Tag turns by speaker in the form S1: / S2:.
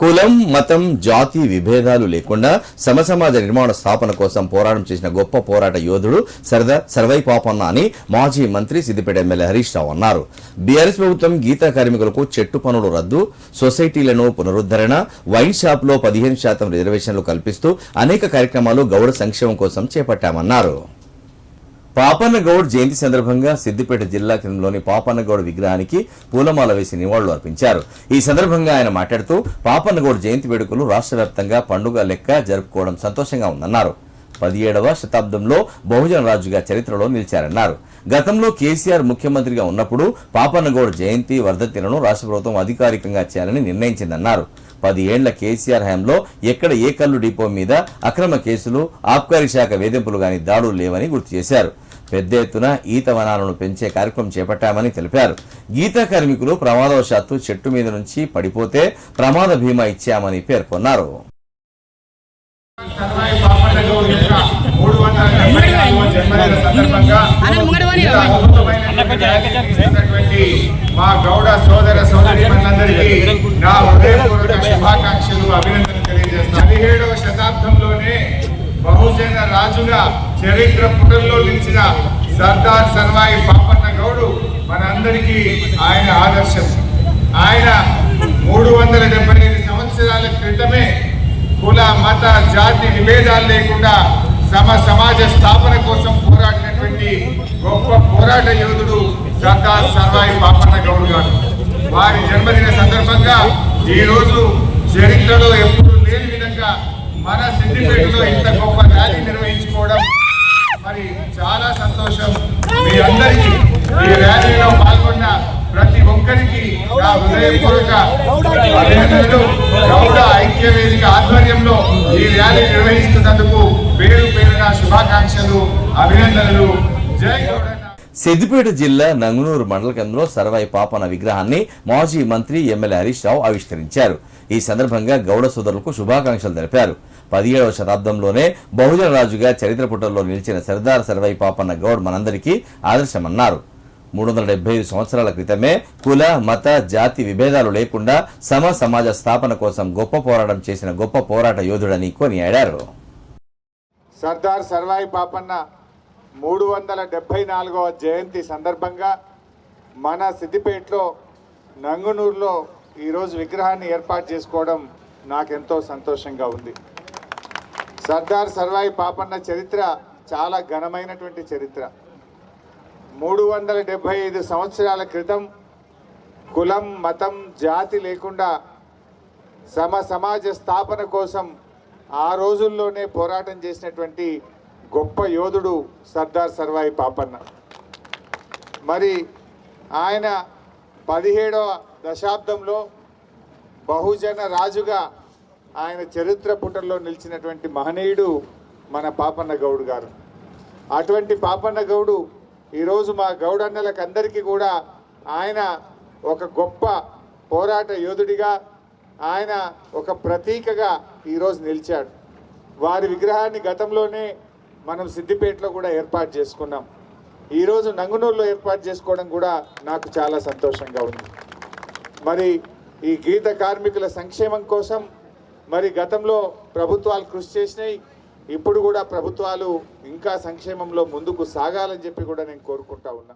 S1: కులం మతం జాతి విభేదాలు లేకుండా సమసమాజ నిర్మాణ స్థాపన కోసం పోరాటం చేసిన గొప్ప పోరాట యోధుడు సరదా సర్వై పాపన్న అని మాజీ మంత్రి సిద్దిపేట ఎమ్మెల్యే హరీష్ రావు అన్నారు. బీఆర్ఎస్ ప్రభుత్వం గీతా కార్మికులకు చెట్టు పనులు రద్దు సొసైటీలను పునరుద్ధరణ వైన్ షాప్లో పదిహేను శాతం రిజర్వేషన్లు కల్పిస్తూ అనేక కార్యక్రమాలు గౌడ సంక్షేమం కోసం చేపట్టామన్నారు. పాపన్నగౌడ్ జయంతి సందర్భంగా సిద్దిపేట జిల్లా కేంద్రంలోని పాపన్నగౌడ్ విగ్రహానికి పూలమాల వేసి నివాళులు అర్పించారు. ఈ సందర్భంగా ఆయన మాట్లాడుతూ పాపన్నగౌడ్ జయంతి వేడుకలు రాష్ట్ర వ్యాప్తంగా పండుగ లెక్క జరుపుకోవడం సంతోషంగా ఉందన్నారు. పదిహేడవ శతాబ్దంలో బహుజన రాజుగా చరిత్రలో నిలిచారన్నారు. గతంలో కేసీఆర్ ముఖ్యమంత్రిగా ఉన్నప్పుడు పాపన్నగౌడ్ జయంతి వర్ధంతిలను రాష్ట్ర ప్రభుత్వం అధికారికంగా చేయాలని నిర్ణయించిందన్నారు. పది ఏండ్ల కేసీఆర్ హయాంలో ఎక్కడ ఏ కల్లు డిపో మీద అక్రమ కేసులు ఆబ్కారీ శాఖ వేధింపులు గాని దాడులు లేవని గుర్తు చేశారు. పెద్ద ఎత్తున ఈత వనాలను పెంచే కార్యక్రమం చేపట్టామని తెలిపారు. గీత కార్మికులు ప్రమాదవశాత్తు చెట్టు మీద నుంచి పడిపోతే ప్రమాద బీమా ఇచ్చామని పేర్కొన్నారు.
S2: మా గౌడ సోదర సోదరిమణులందరికీ నా హృదయపూర్వక శుభాకాంక్షలు అభినందనలు తెలియజేస్తాను పదిహేడవ శతాబ్దంలోనే బహుజన రాజుగా చరిత్ర పుటల్లో నిలిచిన సర్దార్ సర్వాయి పాపన్న గౌడు మనందరికీ ఆయన ఆదర్శం. ఆయన మూడు వందల డెబ్బై ఐదు సంవత్సరాల క్రితమే కుల మత జాతి విభేదాలు లేకుండా సమ సమాజ స్థాపన కోసం పోరాడినటువంటి గొప్ప పోరాట యోధుడు సర్దార్ సర్వాయి పాపన్న గౌడ్ గారు. వారి జన్మదిన సందర్భంగా ఈ రోజు చరిత్రలో ఎప్పుడూ లేని విధంగా మన సిద్దిపేటలో ఇంత గొప్ప ర్యాలీ నిర్వహించుకోవడం మరి చాలా సంతోషం. మీ అందరికీ ఈ ర్యాలీలో పాల్గొన్న ప్రతి ఒక్కరికి నా హృదయపూర్వక అభినందనలు. గౌడ ఐక్య వేదిక ఆధ్వర్యంలో ఈ ర్యాలీ నిర్వహిస్తున్నందుకు పేరు పేరున శుభాకాంక్షలు అభినందనలు. జై గౌడ
S1: సిద్దిపేట జిల్లా నంగునూరు మండల కేంద్రంలో సర్వాయి పాపన విగ్రహాన్ని మాజీ మంత్రి ఎమ్మెల్యే హరీష్ రావు ఆవిష్కరించారు. ఈ సందర్భంగా గౌడ సోదరులకు శుభాకాంక్షలు తెలిపారు. పదిహేడవ శతాబ్దంలోనే బహుజన రాజుగా చరిత్ర పుటల్లో నిలిచిన సర్దార్ సర్వాయి పాపన్న గౌడ్ మనందరికీ ఆదర్శమన్నారు. మూడు వందల డెబ్బై ఐదు సంవత్సరాల క్రితమే కుల మత జాతి విభేదాలు లేకుండా సమ సమాజ స్థాపన కోసం గొప్ప పోరాటం చేసిన గొప్ప పోరాట యోధుడని కొనియాడారు.
S2: సర్దార్ సర్వాయి పాపన్న మూడు వందల డెబ్బై నాలుగవ జయంతి సందర్భంగా మన సిద్దిపేటలో నంగునూరులో ఈరోజు విగ్రహాన్ని ఏర్పాటు చేసుకోవడం నాకెంతో సంతోషంగా ఉంది. సర్దార్ సర్వాయి పాపన్న చరిత్ర చాలా ఘనమైనటువంటి చరిత్ర. మూడు వందల డెబ్బై ఐదు సంవత్సరాల క్రితం కులం మతం జాతి లేకుండా సమ సమాజ స్థాపన కోసం ఆ రోజుల్లోనే పోరాటం చేసినటువంటి గొప్ప యోధుడు సర్దార్ సర్వాయి పాపన్న. మరి ఆయన పదిహేడవ దశాబ్దంలో బహుజన రాజుగా ఆయన చరిత్ర పుటల్లో నిలిచినటువంటి మహనీయుడు మన పాపన్న గౌడ్ గారు. అటువంటి పాపన్న గౌడు ఈరోజు మా గౌడన్నలకు అందరికీ కూడా ఆయన ఒక గొప్ప పోరాట యోధుడిగా ఆయన ఒక ప్రతీకగా ఈరోజు నిలిచాడు. వారి విగ్రహాన్ని గతంలోనే మనం సిద్దిపేటలో కూడా ఏర్పాటు చేసుకున్నాం. ఈరోజు నంగునూరులో ఏర్పాటు చేసుకోవడం కూడా నాకు చాలా సంతోషంగా ఉంది. మరి ఈ గీత కార్మికుల సంక్షేమం కోసం మరి గతంలో ప్రభుత్వాలు కృషి చేసినాయి. ఇప్పుడు కూడా ప్రభుత్వాలు ఇంకా సంక్షేమంలో ముందుకు సాగాలని చెప్పి కూడా నేను కోరుకుంటా ఉన్నా.